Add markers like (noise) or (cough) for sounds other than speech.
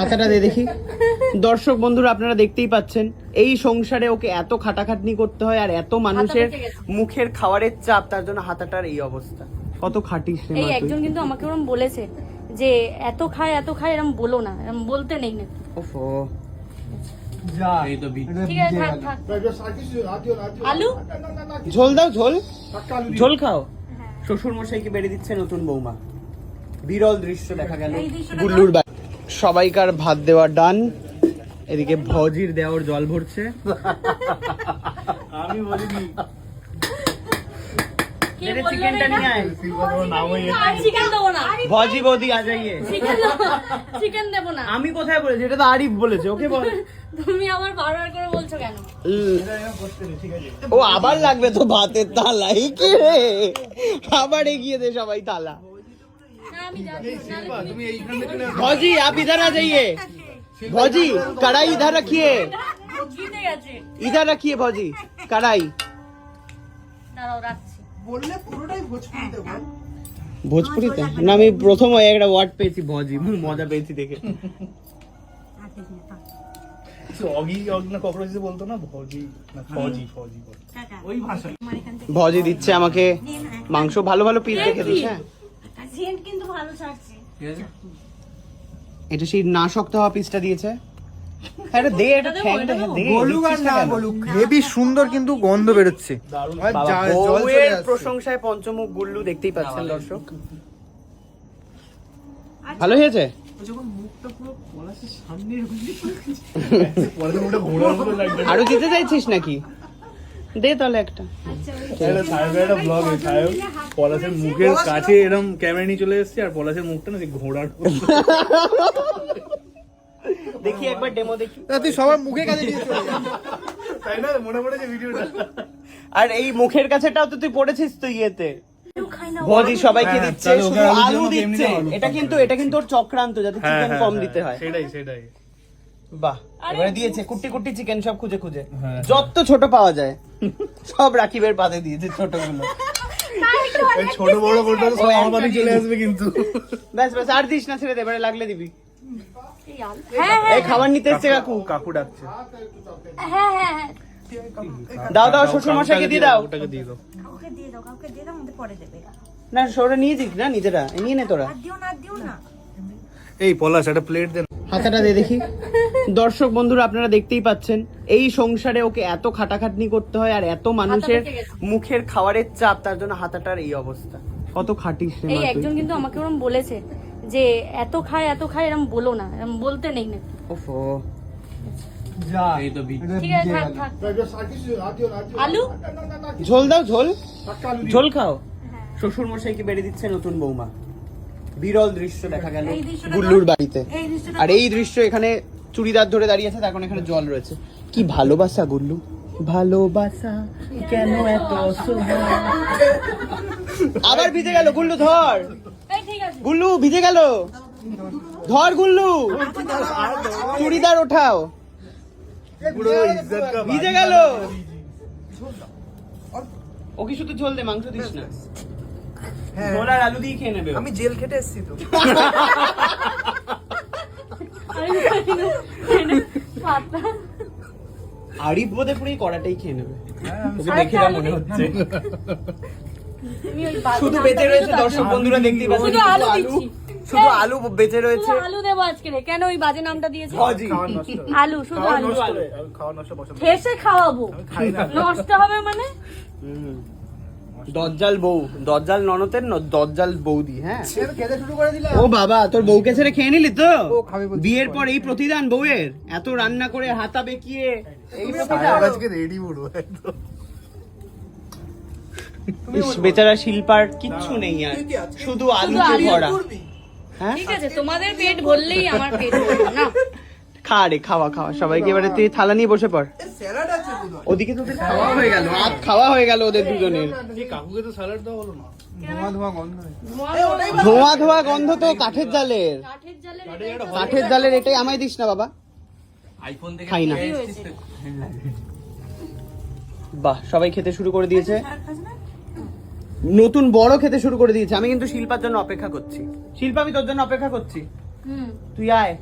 হাতাটা দিয়ে দেখি। দর্শক বন্ধুরা আপনারা দেখতেই পাচ্ছেন এই সংসারে ওকে এত খাটাখাটনি করতে হয় আর এত মানুষের মুখের খাওয়ারের চাপ তার জন্য হাতাটার এই অবস্থা। কত খাটিস রে এই একজন কিন্তু আমাকে ওরম বলেছে যে এত খায় এত খায় এরম বলো না এরম বলতে নেই না। ওফো। এই তো বিট ঠিক আছে থাক থাক। আলু? ঝোল দাও ঝোল। ঝোল খাও। হ্যাঁ। শ্বশুর মশাইকে বেড়ে দিচ্ছে নতুন বৌমা। বিরল দৃশ্য দেখা গেল গুল্লুর বাড়ি সবাইকার ভাত দেওয়া ডান। এদিকে ভজির দেওয়ার জল ভরছে। আমি বলিনি। কে মেরে বলল চিকেনটা রে নিয়ে আয়। আর চিকেন দেবো না। ভজি বৌদি আ যাইয়ে চিকেন চিকেন দেবো না। আমি কোথায় বলেছি? এটা তো আরিফ বলেছে। ওকে বল। তুমি আবার বারবার করে বলছো কেন? ও আবার লাগবে তো ভাতের রে? আবার এগিয়ে দে সবাই তালা भौजी आप इधर आ जाइए भौजी कढ़ाई इधर रखिए জিতে গেছে इधर रखिए भौजी कढ़ाई দাঁড়াও রাখছি ভোজপুরিতে না আমি প্রথম ওই একটা ওয়ার্ড পেয়েছি ভজি মজা পেয়েছি দেখে অগি অগি না কখরোচ বলতো না ভজি না ফজি ফজি বলে। ওই ভাষা ভজি দিচ্ছে আমাকে মাংস ভালো ভালো পিস দেখে দিস হ্যাঁ কিন্তু ভালো ছাড়ছে ঠিক আছে এটা সেই না শক্ত হওয়া পিসটা দিয়েছে আরে দে এটা ঠ্যাংটা দে বলুক আর না বলুক হেভি সুন্দর কিন্তু গন্ধ বেরোচ্ছে আর। প্রশংসায় পঞ্চমুখ গুল্লু দেখতেই পাচ্ছেন দর্শক ভালো হয়েছে আরও দিতে চাইছিস নাকি দে তাহলে একটা পলাশের মুখের কাছে এরকম ক্যামেরা নিয়ে চলে এসেছে আর পলাশের মুখটা না ঘোড়ার দেখি একবার ডেমো দেখি। তুই সবার মুখে কাছে তাই না? মনে পড়েছে ভিডিওটা। আর এই মুখের কাছেটাও তো তুই পড়েছিস তো ইয়েতে। ভজি সবাইকে হ্যাঁ, দিচ্ছে শুধু আলু দিচ্ছে। এটা কিন্তু এটা কিন্তু ওর চক্রান্ত যাতে চিকেন হ্যাঁ, কম হ্যাঁ, দিতে হয়। সেটাই সেটাই। বাহ এবারে দিয়েছে কুটি কুটি চিকেন সব খুঁজে খুঁজে। যত ছোট পাওয়া যায় সব রাকিবের পাতে দিয়েছে ছোটগুলো। ছোট বড় করতে সব আমার বাড়ি চলে আসবে কিন্তু। ব্যাস ব্যাস আর দিস না ছেড়ে দে এবারে লাগলে দিবি। এই। হ্যাঁ হ্যাঁ। এই খাবার নিতে এসছে কাকু কাকু। ডাকছে। হ্যাঁ হ্যাঁ হ্যাঁ। দাও দাও শ্বশুর মশাইকে দিয়ে দাও। ওটাকে দিয়ে দাও। কাউকে দিয়ে দাও কাউকে দিয়ে দাও আমাদের পরে দেবে। না সরে নিয়ে দিস না নিজেরা। নিয়ে নে তোরা। আর দিও না আর দিও না। এই পলাশ একটা প্লেট দেন হাতাটা দিয়ে দেখি। দর্শক বন্ধুরা আপনারা দেখতেই পাচ্ছেন এই সংসারে ওকে এত খাটাখাটনি করতে হয় আর এত মানুষের মুখের খাবারের চাপ তার জন্য হাতাটার এই অবস্থা। কত খাটিস এই একজন কিন্তু আমাকে ওরম বলেছে যে এত খায় এত খায় এরম বলো না এরম বলতে নেই না। ওফো। এই তো ঠিক আছে থাক থাক। আলু? ঝোল দাও ঝোল। ঝোল খাও। হ্যাঁ। শ্বশুর মশাইকে বেড়ে দিচ্ছে নতুন বৌমা। বিরল দৃশ্য দেখা গেল গুল্লুর বাড়িতে। আর এই দৃশ্য এখানে চুড়িদার ধরে দাঁড়িয়ে আছে তখন এখানে জল রয়েছে। কি ভালোবাসা গুল্লু? ভালোবাসা কেন এত আবার ভিজে গেল গুল্লু ধর। এই ঠিক আছে গুল্লু ভিজে গেল। ধর গুল্লু। চুড়িদার ওঠাও। কা ভিজে গেল। ওকে শুধু ঝোল দে মাংস দিস না। হ্যাঁ। ঝোল আর আলু দিয়ে খেয়ে নেবে আমি জেল খেটে এসেছি তো। (laughs) আরিফ বোধে পুরো কড়াটাই খেয়ে নেবে। হ্যাঁ, ওকে দেখে না মনে হচ্ছে। তুমি ওই বাজে শুধু বেঁচে রয়েছে দর্শক বন্ধুরা দেখতেই পাচ্ছেন আলু শুধু আলু। শুধু আলু বেঁচে রয়েছে। আলু দেবো আজকে রে। কেন ওই বাজে নামটা দিয়েছে? আলু শুধু আলু। খাওয়া নষ্ট পছন্দ। খাওয়াবো। নষ্ট হবে মানে? হুম। দজ্জাল বউ দজ্জাল ননতের ন- দজ্জাল বৌদি হ্যাঁ? ও বাবা তোর বউকে ছেড়ে খেয়ে নিলি তো। বিয়ের পর এই প্রতিদান বউয়ের এত রান্না করে হাতা বেঁকিয়ে। বেচারা শিল্পার কিচ্ছু নেই আর শুধু আলুতে আলু ভরা। হ্যাঁ? ঠিক আছে তোমাদের পেট ভরলেই আমার পেট ভরবে না? খা রে খাওয়া খাওয়া সবাইকে এবারে তুই থালা নিয়ে বসে পড়। স্যালাড। ওদিকে তোদের খাওয়া হয়ে গেল। আত খাওয়া হয়ে গেল ওদের দুজনের। এই কাকুকে তো স্যালাড দেওয়া হলো না। ধোঁয়া ধোঁয়া গন্ধ। ধোঁয়া ধোঁয়া গন্ধ তো কাঠের জালের। কাঠের জালে জালের এটাই আমায় দিস না বাবা। আইফোন থেকে খাই না। বাহ সবাই খেতে শুরু করে দিয়েছে। নতুন বড় খেতে শুরু করে দিয়েছে। আমি কিন্তু শিল্পার জন্য অপেক্ষা করছি। শিল্পা আমি তোর জন্য অপেক্ষা করছি। তুই আয়।